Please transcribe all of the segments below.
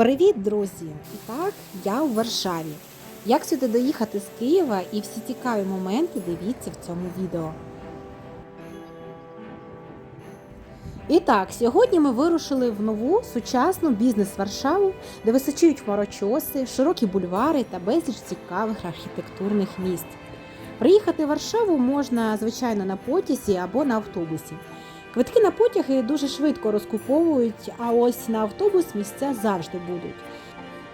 Привіт, друзі! І так, я у Варшаві. Як сюди доїхати з Києва і всі цікаві моменти дивіться в цьому відео. І так, сьогодні ми вирушили в нову сучасну бізнес-Варшаву, де височують хмарочоси, широкі бульвари та безліч цікавих архітектурних місць. Приїхати в Варшаву можна, звичайно, на потязі або на автобусі. Квитки на потяги дуже швидко розкуповують, а ось на автобус місця завжди будуть.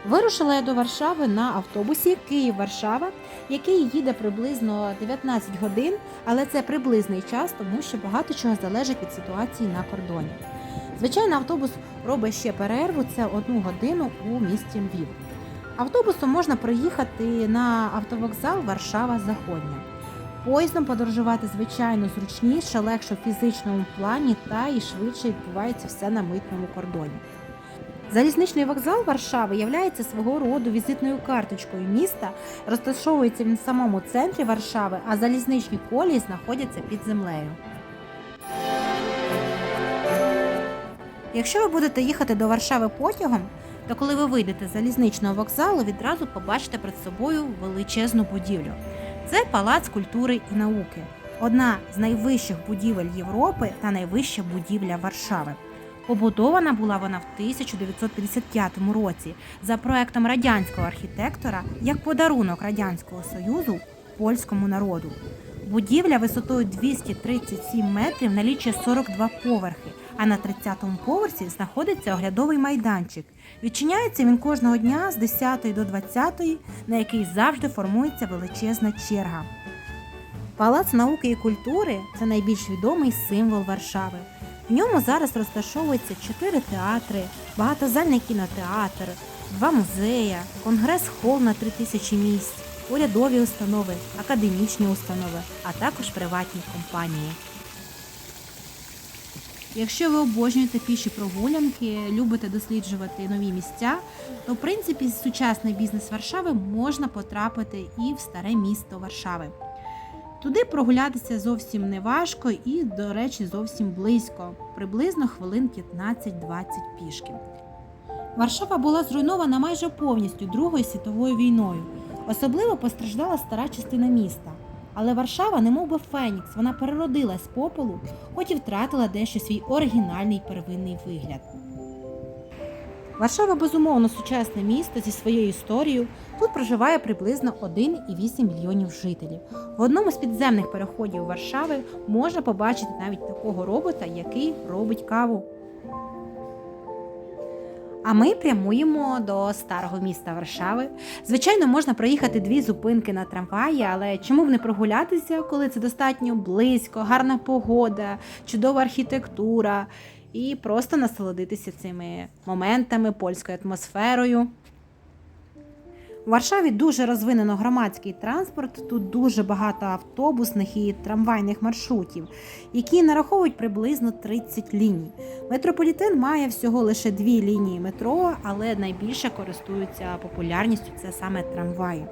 Вирушила я до Варшави на автобусі Київ-Варшава, який їде приблизно 19 годин, але це приблизний час, тому що багато чого залежить від ситуації на кордоні. Звичайно, автобус робить ще перерву, це одну годину у місті Львів. Автобусом можна проїхати на автовокзал Варшава Заходня. Поїздом подорожувати, звичайно, зручніше, легше в фізичному плані та і швидше відбувається все на митному кордоні. Залізничний вокзал Варшави є свого роду візитною карточкою міста, розташовується він в самому центрі Варшави, а залізничні колії знаходяться під землею. Якщо ви будете їхати до Варшави потягом, то коли ви вийдете з залізничного вокзалу, відразу побачите перед собою величезну будівлю. Це Палац культури і науки, одна з найвищих будівель Європи та найвища будівля Варшави. Побудована була вона в 1955 році за проектом радянського архітектора як подарунок Радянського Союзу польському народу. Будівля висотою 237 метрів налічує 42 поверхи, а на 30-му поверсі знаходиться оглядовий майданчик. Відчиняється він кожного дня з 10 до 20, на який завжди формується величезна черга. Палац науки і культури це найбільш відомий символ Варшави. В ньому зараз розташовується чотири театри, багатозальний кінотеатр, два музеї, конгрес-хол на 3000 місць, урядові установи, академічні установи, а також приватні компанії. Якщо ви обожнюєте піші прогулянки, любите досліджувати нові місця, то в принципі сучасний бізнес Варшави можна потрапити і в старе місто Варшави. Туди прогулятися зовсім не важко і, до речі, зовсім близько, приблизно хвилин 15-20 пішки. Варшава була зруйнована майже повністю Другою світовою війною. Особливо постраждала стара частина міста. Але Варшава, немов би Фенікс, вона переродилась з попелу, хоч і втратила дещо свій оригінальний первинний вигляд. Варшава безумовно сучасне місто зі своєю історією. Тут проживає приблизно 1,8 мільйонів жителів. В одному з підземних переходів Варшави можна побачити навіть такого робота, який робить каву. А ми прямуємо до старого міста Варшави. Звичайно, можна проїхати дві зупинки на трамваї, але чому б не прогулятися, коли це достатньо близько, гарна погода, чудова архітектура і просто насолодитися цими моментами, польською атмосферою. У Варшаві дуже розвинено громадський транспорт. Тут дуже багато автобусних і трамвайних маршрутів, які нараховують приблизно 30 ліній. Метрополітен має всього лише дві лінії метро, але найбільше користуються популярністю це саме трамваї.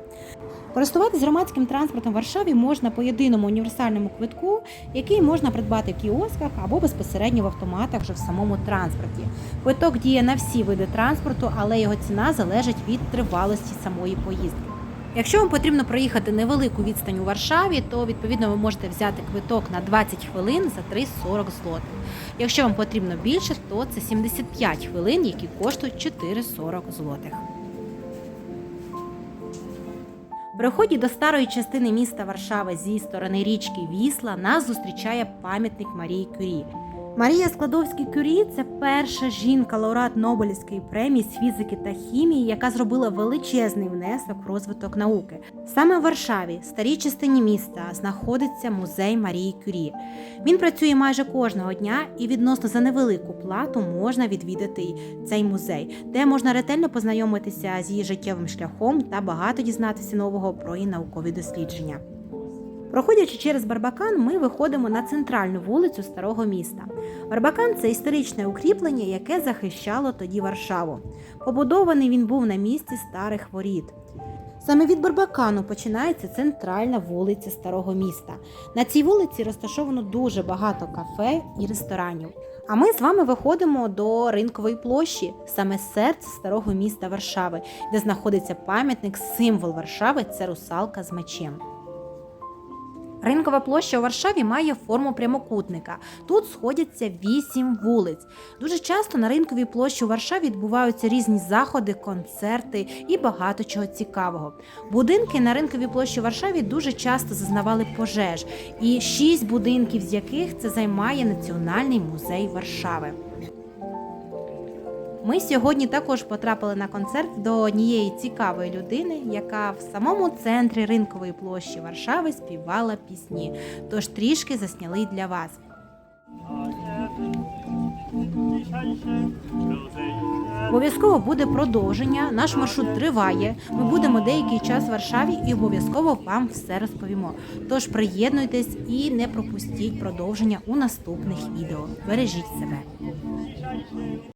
Користуватись громадським транспортом в Варшаві можна по єдиному універсальному квитку, який можна придбати в кіосках або безпосередньо в автоматах вже в самому транспорті. Квиток діє на всі види транспорту, але його ціна залежить від тривалості самої поїздки. Якщо вам потрібно проїхати невелику відстань у Варшаві, то відповідно ви можете взяти квиток на 20 хвилин за 3,40 злотих. Якщо вам потрібно більше, то це 75 хвилин, які коштують 4,40 злотих. При вході до старої частини міста Варшави зі сторони річки Вісла нас зустрічає пам'ятник Марії Кюрі. Марія Складовський Кюрі це перша жінка лауреат Нобелівської премії з фізики та хімії, яка зробила величезний внесок в розвиток науки. Саме в Варшаві, старій частині міста, знаходиться музей Марії Кюрі. Він працює майже кожного дня, і відносно за невелику плату можна відвідати цей музей, де можна ретельно познайомитися з її життєвим шляхом та багато дізнатися нового про її наукові дослідження. Проходячи через Барбакан, ми виходимо на центральну вулицю старого міста. Барбакан це історичне укріплення, яке захищало тоді Варшаву. Побудований він був на місці старих воріт. Саме від Барбакану починається центральна вулиця старого міста. На цій вулиці розташовано дуже багато кафе і ресторанів. А ми з вами виходимо до ринкової площі, саме серце старого міста Варшави, де знаходиться пам'ятник, символ Варшави це русалка з мечем. Ринкова площа у Варшаві має форму прямокутника. Тут сходяться вісім вулиць. Дуже часто на ринковій площі у Варшаві відбуваються різні заходи, концерти і багато чого цікавого. Будинки на ринковій площі у Варшаві дуже часто зазнавали пожеж, і шість будинків з яких це займає Національний музей Варшави. Ми сьогодні також потрапили на концерт до однієї цікавої людини, яка в самому центрі ринкової площі Варшави співала пісні. Тож трішки засняли для вас. Обов'язково буде продовження. Наш маршрут триває. Ми будемо деякий час в Варшаві і обов'язково вам все розповімо. Тож приєднуйтесь і не пропустіть продовження у наступних відео. Бережіть себе.